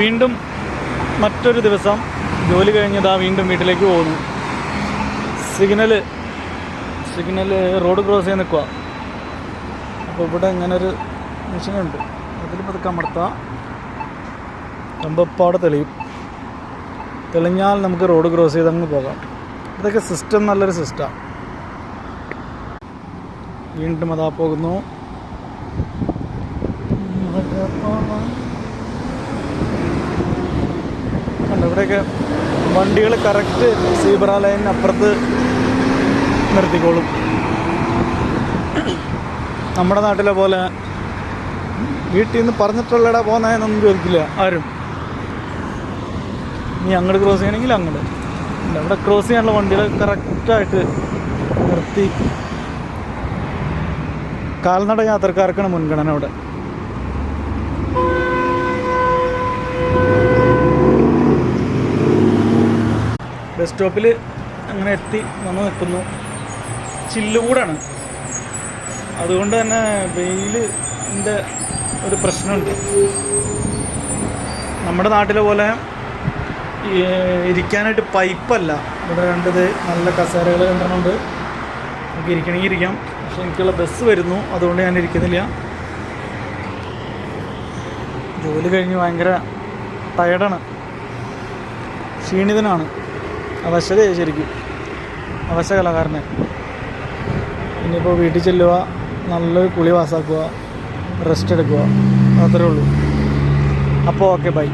വീണ്ടും മറ്റൊരു ദിവസം ജോലി കഴിഞ്ഞതാ വീണ്ടും വീട്ടിലേക്ക് പോകുന്നു. സിഗ്നൽ സിഗ്നൽ റോഡ് ക്രോസ് ചെയ്ത് നിൽക്കുക അപ്പോൾ ഇവിടെ ഇങ്ങനൊരു മെഷീനുണ്ട്. അതിൽ പതുക്കെ അമർത്താം. കമ്പപ്പാടെ തെളിയും. തെളിഞ്ഞാൽ നമുക്ക് റോഡ് ക്രോസ് ചെയ്ത് അങ്ങ് പോകാം. ഇതൊക്കെ സിസ്റ്റം നല്ലൊരു സിസ്റ്റമാണ് വീണ്ടും അതാ പോകുന്നു. ഇവിടെയൊക്കെ വണ്ടികൾ കറക്റ്റ് സീബ്ര ലൈൻ അപ്പുറത്ത് നിർത്തിക്കോളും. നമ്മുടെ നാട്ടിലെ പോലെ വീട്ടിൽ നിന്ന് പറഞ്ഞിട്ടുള്ളടാ പോകുന്നതെന്നൊന്നും ചോദിക്കില്ല ആരും. നീ അങ്ങോട്ട് ക്രോസ് ചെയ്യണമെങ്കിൽ അങ്ങോട്ട് അവിടെ ക്രോസ് ചെയ്യാനുള്ള വണ്ടികൾ കറക്റ്റായിട്ട് നിർത്തി. കാൽനട യാത്രക്കാർക്കാണ് മുൻഗണന ഇവിടെ. ബസ് സ്റ്റോപ്പിൽ അങ്ങനെ എത്തി വന്ന് നിൽക്കുന്നു. ചില്ലുകൂടാണ് അതുകൊണ്ട് തന്നെ വെയിലിന്റെ ഒരു പ്രശ്നമുണ്ട്. നമ്മുടെ നാട്ടിലെ പോലെ ഇരിക്കാനായിട്ട് പൈപ്പല്ല ഇവിടെ കണ്ടത് നല്ല കസേരകൾ കണ്ടിട്ടുണ്ട്. നമുക്ക് ഇരിക്കണമെങ്കിൽ ഇരിക്കാം. പക്ഷെ എനിക്കുള്ള ബസ് വരുന്നു. അതുകൊണ്ട് ഞാൻ ഇരിക്കുന്നില്ല. ജോലി കഴിഞ്ഞ് ഭയങ്കര ടയർഡാണ് ക്ഷീണിതനാണ്. അവശതയായി ശരിക്കും അവശ കലാകാരനെ. ഇനിയിപ്പോൾ വീട്ടിൽ ചെല്ലുക നല്ലൊരു കുളി പാസ്സാക്കുക റെസ്റ്റ് എടുക്കുക അത്രേ ഉള്ളൂ. അപ്പോൾ ഓക്കെ ബൈ